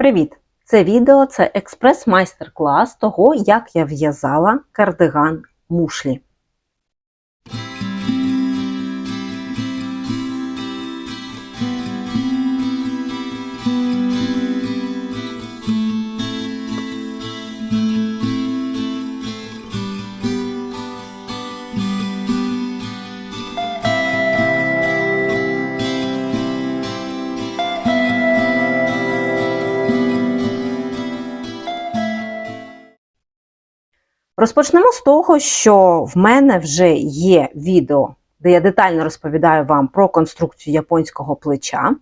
Привіт! Це відео це експрес-майстер-клас того, як я в'язала кардиган мушлі. Розпочнемо з того, що в мене вже є відео, де я детально розповідаю вам про конструкцію японського плеча.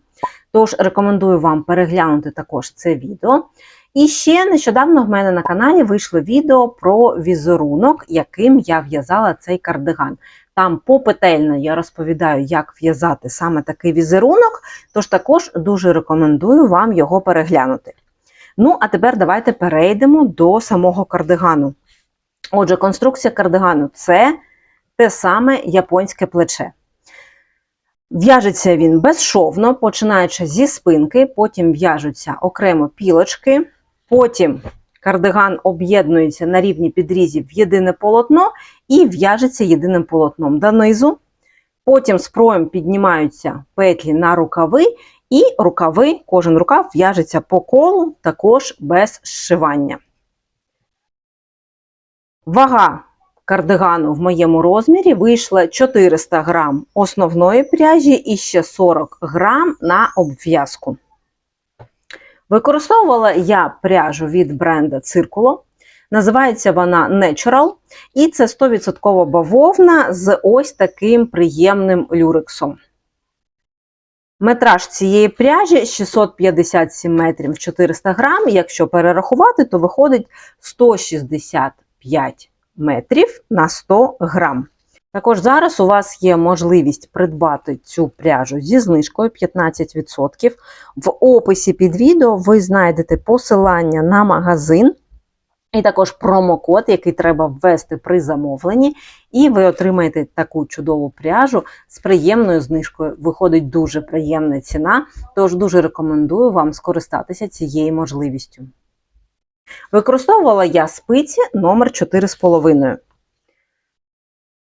Тож рекомендую вам переглянути також це відео. І ще нещодавно в мене на каналі вийшло відео про візерунок, яким я в'язала цей кардиган. Там попетельно я розповідаю, як в'язати саме такий візерунок, тож також дуже рекомендую вам його переглянути. Ну, а тепер давайте перейдемо до самого кардигану. Отже, конструкція кардигану це те саме японське плече. В'яжеться він безшовно, починаючи зі спинки, потім в'яжуться окремо пілочки, потім кардиган об'єднується на рівні підрізів в єдине полотно і в'яжеться єдиним полотном донизу. Потім з проєм піднімаються петлі на рукави, і рукави, кожен рукав в'яжеться по колу, також без зшивання. Вага кардигану в моєму розмірі вийшла 400 грам основної пряжі і ще 40 грам на обв'язку. Використовувала я пряжу від бренду Circulo. Називається вона Natural, і це 100% бавовна з ось таким приємним люрексом. Метраж цієї пряжі 657 метрів в 400 грам. Якщо перерахувати, то виходить 165 метрів на 100 грам. Також зараз у вас є можливість придбати цю пряжу зі знижкою 15%. В описі під відео ви знайдете посилання на магазин. І також промокод, який треба ввести при замовленні, і ви отримаєте таку чудову пряжу з приємною знижкою. Виходить дуже приємна ціна, тож дуже рекомендую вам скористатися цією можливістю. Використовувала я спиці номер 4,5.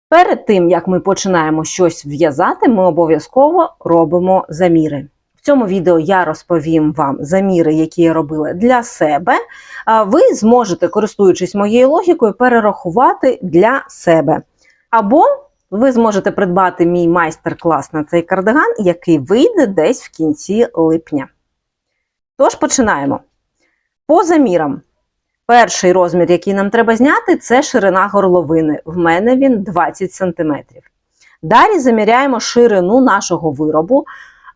Перед тим, як ми починаємо щось в'язати, ми обов'язково робимо заміри. В цьому відео я розповім вам заміри, які я робила для себе. Ви зможете, користуючись моєю логікою, перерахувати для себе. Або ви зможете придбати мій майстер-клас на цей кардиган, який вийде десь в кінці липня. Тож починаємо. По замірам. Перший розмір, який нам треба зняти, це ширина горловини. В мене він 20 см. Далі заміряємо ширину нашого виробу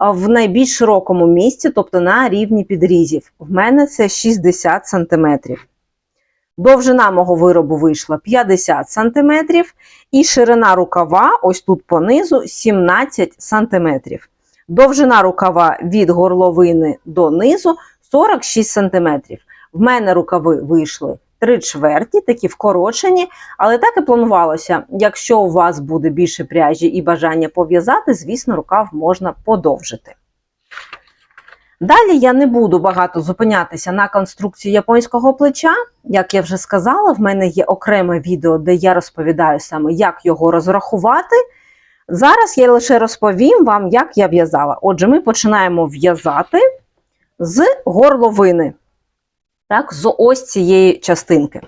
в найбільш широкому місці, тобто на рівні підрізів. В мене це 60 см. Довжина мого виробу вийшла 50 см, і ширина рукава, ось тут понизу, 17 см. Довжина рукава від горловини до низу 46 см. В мене рукави вийшли три чверті, такі вкорочені, але так і планувалося. Якщо у вас буде більше пряжі і бажання пов'язати, звісно, рукав можна подовжити. Далі я не буду багато зупинятися на конструкції японського плеча. Як я вже сказала, в мене є окреме відео, де я розповідаю саме, як його розрахувати. Зараз я лише розповім вам, як я в'язала. Отже, ми починаємо в'язати з горловини так, з ось цієї частинки.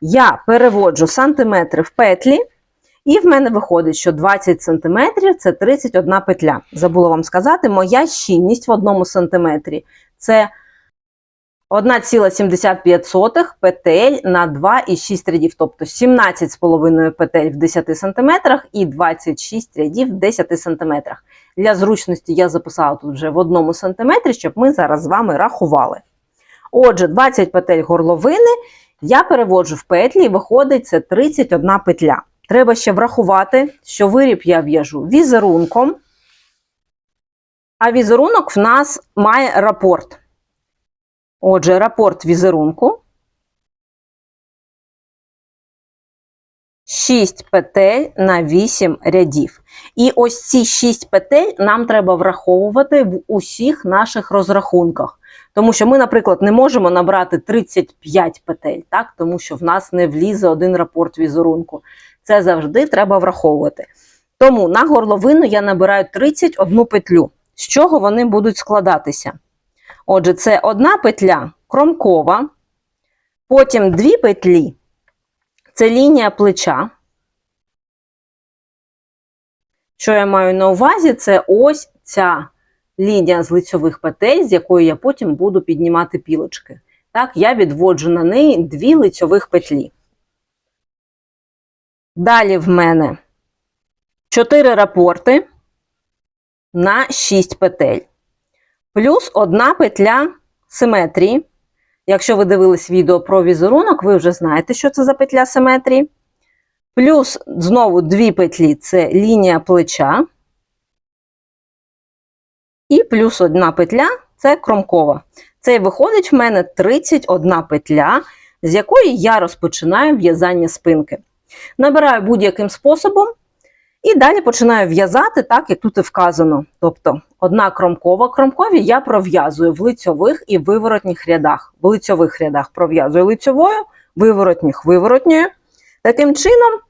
Я переводжу сантиметри в петлі, і в мене виходить, що 20 см це 31 петля. Забула вам сказати, моя щільність в одному сантиметрі це 1,75 петель на 2,6 рядів, тобто 17,5 петель в 10 см і 26 рядів в 10 см. Для зручності я записала тут вже в одному сантиметрі, щоб ми зараз з вами рахували. Отже, 20 петель горловини я переводжу в петлі і виходить це 31 петля. Треба ще врахувати, що виріб я в'яжу візерунком, а візерунок в нас має рапорт. Отже, рапорт візерунку. 6 петель на 8 рядів. І ось ці 6 петель нам треба враховувати в усіх наших розрахунках. Тому що ми, наприклад, не можемо набрати 35 петель, так? тому що в нас не влізе один рапорт візерунку. Це завжди треба враховувати. Тому на горловину я набираю 31 петлю. З чого вони будуть складатися? Отже, це одна петля кромкова, потім дві петлі це лінія плеча. Що я маю на увазі, це ось ця лінія з лицьових петель, з якої я потім буду піднімати пілочки. Так, я відводжу на неї дві лицьових петлі. Далі в мене 4 рапорти на 6 петель. Плюс одна петля симетрії. Якщо ви дивились відео про візерунок, ви вже знаєте, що це за петля симетрії. Плюс знову дві петлі це лінія плеча. І плюс одна петля це кромкова. Це виходить в мене 31 петля, з якої я розпочинаю в'язання спинки. Набираю будь-яким способом і далі починаю в'язати, так як тут і вказано. Тобто одна кромкова. Кромкові я пров'язую в лицьових і виворотніх рядах. В лицьових рядах пров'язую лицьовою, виворотніх виворотньою. Таким чином,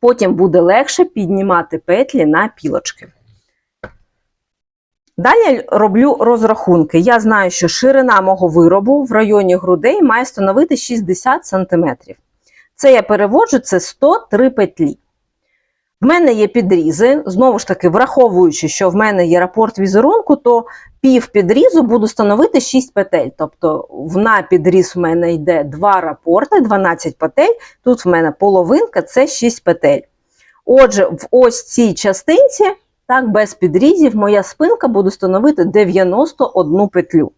потім буде легше піднімати петлі на пілочки. Далі роблю розрахунки. Я знаю, що ширина мого виробу в районі грудей має становити 60 см. Це я переводжу це 103 петлі. В мене є підрізи, знову ж таки, враховуючи, що в мене є рапорт візерунку, то пів підрізу буду становити 6 петель. Тобто на підріз в мене йде 2 рапорти, 12 петель. Тут в мене половинка це 6 петель. Отже, в ось цій частинці, так, без підрізів, моя спинка буде становити 91 петлю.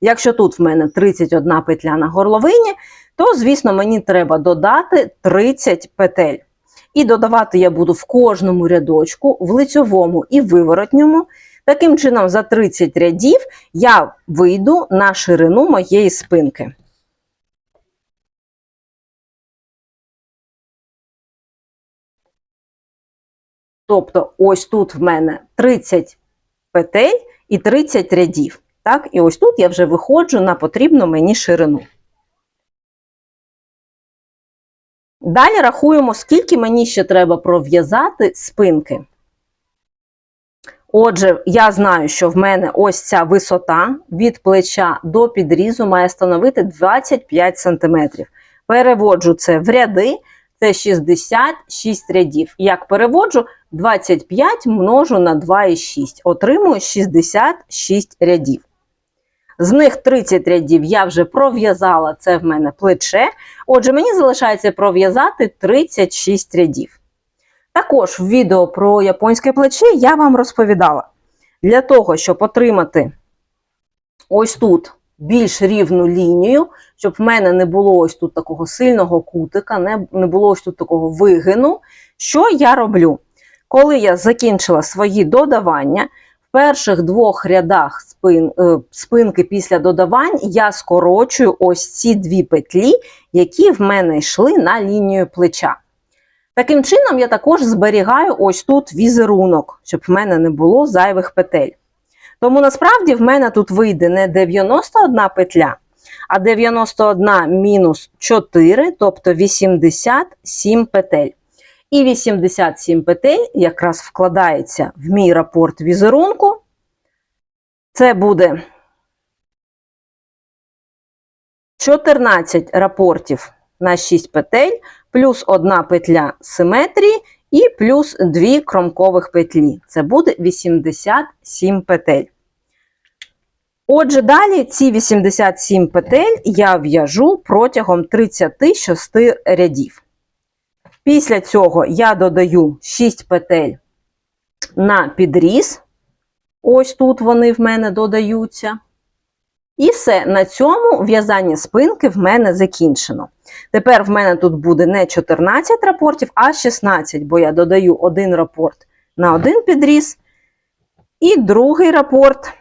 Якщо тут в мене 31 петля на горловині, то, звісно, мені треба додати 30 петель. І додавати я буду в кожному рядочку, в лицьовому і виворотньому. Таким чином, за 30 рядів я вийду на ширину моєї спинки. Тобто, ось тут в мене 30 петель і 30 рядів. Так? І ось тут я вже виходжу на потрібну мені ширину. Далі рахуємо, скільки мені ще треба пров'язати спинки. Отже, я знаю, що в мене ось ця висота від плеча до підрізу має становити 25 см. Переводжу це в ряди, це 66 рядів. Як переводжу, 25 множу на 2,6. Отримую 66 рядів. З них 30 рядів я вже пров'язала, це в мене плече. Отже, мені залишається пров'язати 36 рядів. Також в відео про японське плече я вам розповідала. Для того, щоб отримати ось тут більш рівну лінію, щоб в мене не було ось тут такого сильного кутика, не, було ось тут такого вигину. Що я роблю? Коли я закінчила свої додавання, в перших двох рядах спин, е, спинки після додавань я скорочую ось ці дві петлі, які в мене йшли на лінію плеча. Таким чином, я також зберігаю ось тут візерунок, щоб в мене не було зайвих петель. Тому насправді в мене тут вийде не 91 петля, а 91 мінус 4, тобто 87 петель. І 87 петель якраз вкладається в мій рапорт візерунку. Це буде 14 рапортів на 6 петель, плюс одна петля симетрії і плюс 2 кромкових петлі. Це буде 87 петель. Отже, далі ці 87 петель я в'яжу протягом 36 рядів. Після цього я додаю 6 петель на підріз. Ось тут вони в мене додаються. І все, на цьому в'язання спинки в мене закінчено. Тепер в мене тут буде не 14 рапортів, а 16, бо я додаю один рапорт на один підріз, і другий рапорт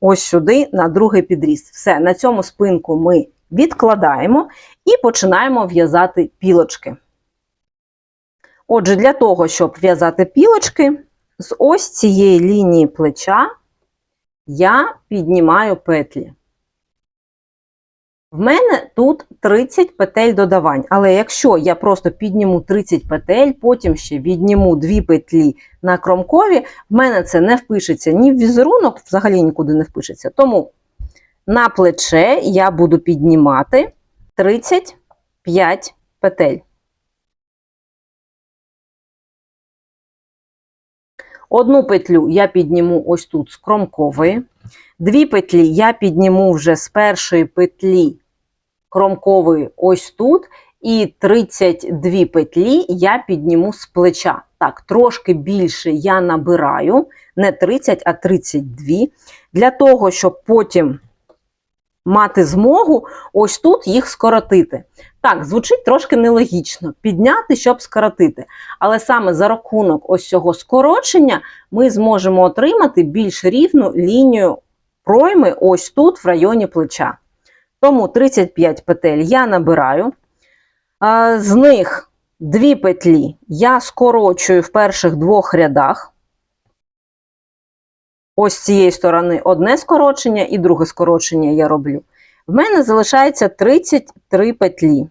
ось сюди на другий підріз. Все, на цьому спинку ми відкладаємо і починаємо в'язати пілочки. Отже, для того, щоб в'язати пілочки, з ось цієї лінії плеча я піднімаю петлі. В мене тут 30 петель додавань, але якщо я просто підніму 30 петель, потім ще відніму 2 петлі на кромкові, в мене це не впишеться ні в візерунок, взагалі нікуди не впишеться. Тому на плече я буду піднімати 35 петель. Одну петлю я підніму ось тут з кромкової. Дві петлі я підніму вже з першої петлі кромкової ось тут. І 32 петлі я підніму з плеча. Так, трошки більше я набираю, не 30, а 32. Для того, щоб потім мати змогу ось тут їх скоротити. Так, звучить трошки нелогічно. Підняти, щоб скоротити. Але саме за рахунок ось цього скорочення ми зможемо отримати більш рівну лінію пройми ось тут, в районі плеча. Тому 35 петель я набираю. З них дві петлі я скорочую в перших двох рядах. Ось з цієї сторони одне скорочення і друге скорочення я роблю. В мене залишається 33 петлі.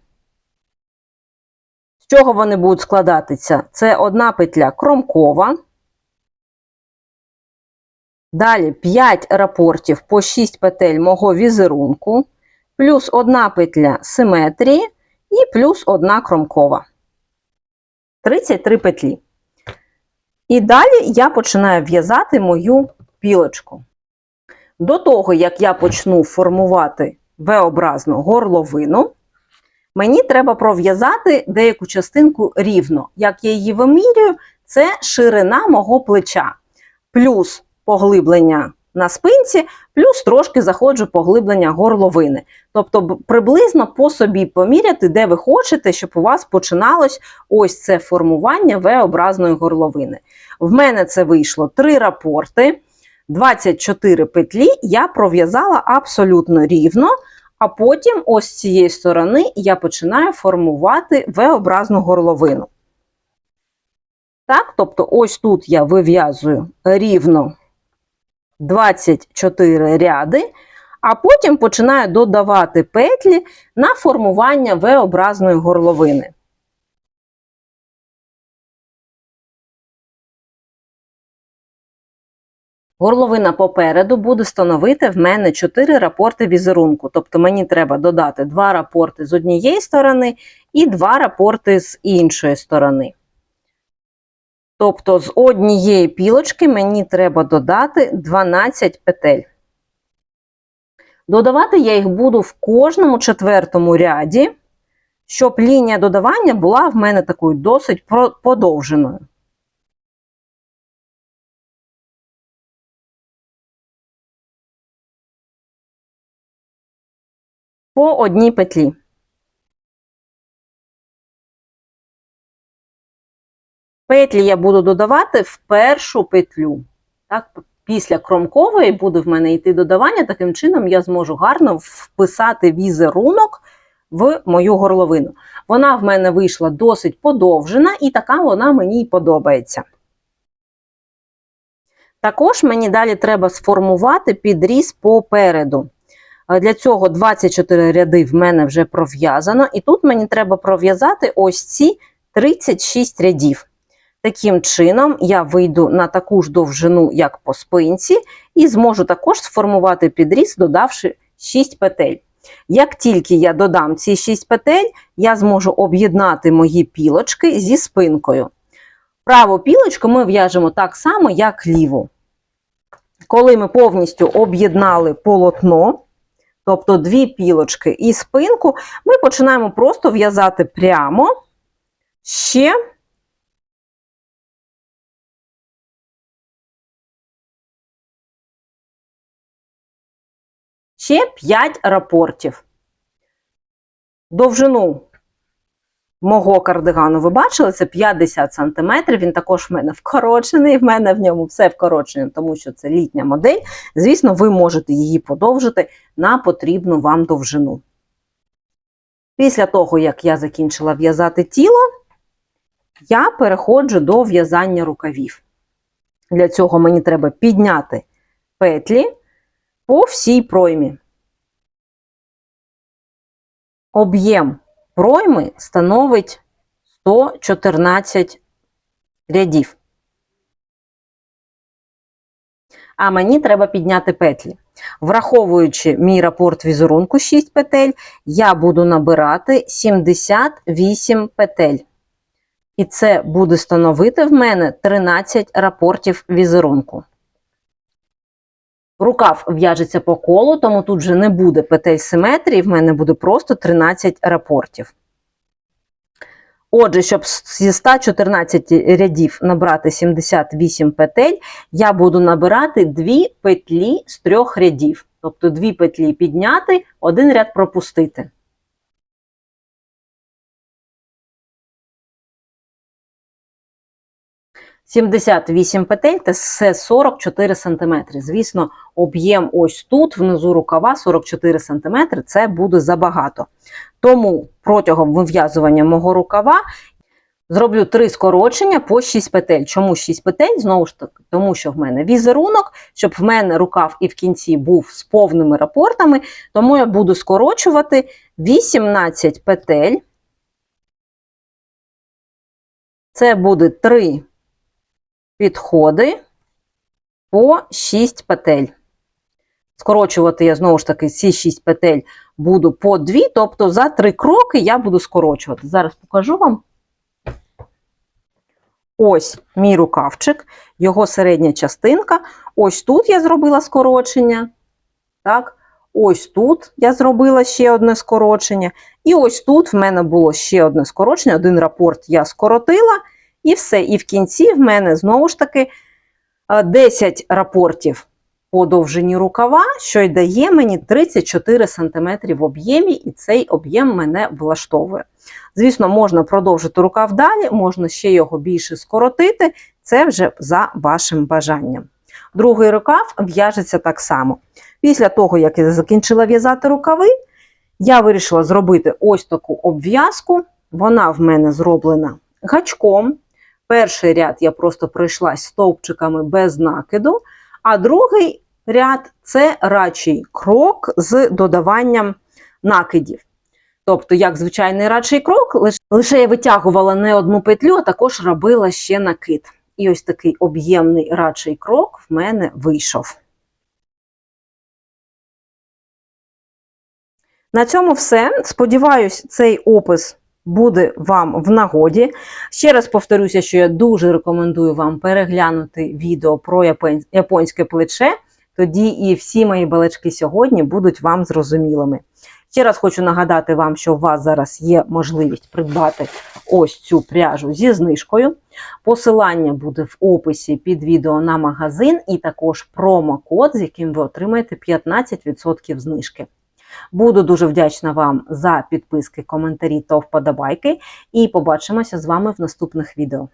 З чого вони будуть складатися? Це одна петля кромкова. Далі 5 рапортів по 6 петель мого візерунку, плюс одна петля симетрії і плюс одна кромкова. 33 петлі. І далі я починаю в'язати мою пілочку. До того, як я почну формувати V-образну горловину, мені треба пров'язати деяку частинку рівно. Як я її вимірюю, це ширина мого плеча, плюс поглиблення на спинці, плюс трошки заходжу поглиблення горловини. Тобто, приблизно по собі поміряти, де ви хочете, щоб у вас починалось ось це формування V-образної горловини. В мене це вийшло три рапорти. 24 петлі я пров'язала абсолютно рівно, а потім ось з цієї сторони я починаю формувати V-образну горловину. Так, тобто, ось тут я вив'язую рівно 24 ряди, а потім починаю додавати петлі на формування V-образної горловини. Горловина попереду буде становити в мене 4 рапорти візерунку. Тобто мені треба додати 2 рапорти з однієї сторони і 2 рапорти з іншої сторони. Тобто з однієї пілочки мені треба додати 12 петель. Додавати я їх буду в кожному четвертому ряді, щоб лінія додавання була в мене такою досить подовженою. По одній петлі. Петлі я буду додавати в першу петлю. Так, Після кромкової буде в мене йти додавання, таким чином я зможу гарно вписати візерунок в мою горловину. Вона в мене вийшла досить подовжена, і така вона мені й подобається. Також мені далі треба сформувати підріз попереду. Для цього 24 ряди в мене вже пров'язано, і тут мені треба пров'язати ось ці 36 рядів. Таким чином, я вийду на таку ж довжину, як по спинці, і зможу також сформувати підріз, додавши 6 петель. Як тільки я додам ці 6 петель, я зможу об'єднати мої пілочки зі спинкою. Праву пілочку ми в'яжемо так само, як ліву. Коли ми повністю об'єднали полотно, тобто дві пілочки і спинку, ми починаємо просто в'язати прямо ще. Ще 5 рапортів. Довжину мого кардигану ви бачили, це 50 см. Він також в мене вкорочений, в мене в ньому все вкорочене, тому що це літня модель. Звісно, ви можете її подовжити на потрібну вам довжину. Після того, як я закінчила в'язати тіло, я переходжу до в'язання рукавів. Для цього мені треба підняти петлі по всій проймі. об'єм пройми становить 114 рядів. А мені треба підняти петлі. Враховуючи мій рапорт візерунку 6 петель, я буду набирати 78 петель. І це буде становити в мене 13 рапортів візерунку. Рукав в'яжеться по колу, тому тут вже не буде петель симетрії, в мене буде просто 13 рапортів. Отже, щоб зі 114 рядів набрати 78 петель, я буду набирати 2 петлі з трьох рядів. Тобто 2 петлі підняти, один ряд пропустити. Сімдесят вісім петель це 44 см. Звісно, об'єм ось тут, внизу рукава 44 см, це буде забагато. Тому протягом вив'язування мого рукава зроблю 3 скорочення по 6 петель. Чому 6 петель? Знову ж таки, тому що в мене візерунок, щоб в мене рукав і в кінці був з повними рапортами, тому я буду скорочувати 18 петель. Це буде 3 підходи по 6 петель. Скорочувати я знову ж таки ці 6 петель буду по 2, тобто за 3 кроки я буду скорочувати. Зараз покажу вам. Ось мій рукавчик, його середня частинка. Ось тут я зробила скорочення. Так? Ось тут я зробила ще одне скорочення. І ось тут в мене було ще одне скорочення, один рапорт я скоротила, і все. І в кінці в мене знову ж таки 10 рапортів по довжині рукава, що й дає мені 34 см в об'ємі, і цей об'єм мене влаштовує. Звісно, можна продовжити рукав далі, можна ще його більше скоротити, це вже за вашим бажанням. Другий рукав в'яжеться так само. Після того, як я закінчила в'язати рукави, я вирішила зробити ось таку обв'язку. Вона в мене зроблена гачком. Перший ряд я просто пройшлась стовпчиками без накиду, а другий ряд це радший крок з додаванням накидів. Тобто, як звичайний радший крок, лише я витягувала не одну петлю, а також робила ще накид. І ось такий об'ємний радший крок в мене вийшов. На цьому все. Сподіваюсь, цей опис буде вам в нагоді. Ще раз повторюся, що я дуже рекомендую вам переглянути відео про японське плече. Тоді і всі мої балачки сьогодні будуть вам зрозумілими. Ще раз хочу нагадати вам, що у вас зараз є можливість придбати ось цю пряжу зі знижкою. Посилання буде в описі під відео на магазин, і також промокод, з яким ви отримаєте 15% знижки. Буду дуже вдячна вам за підписки, коментарі та вподобайки, і побачимося з вами в наступних відео.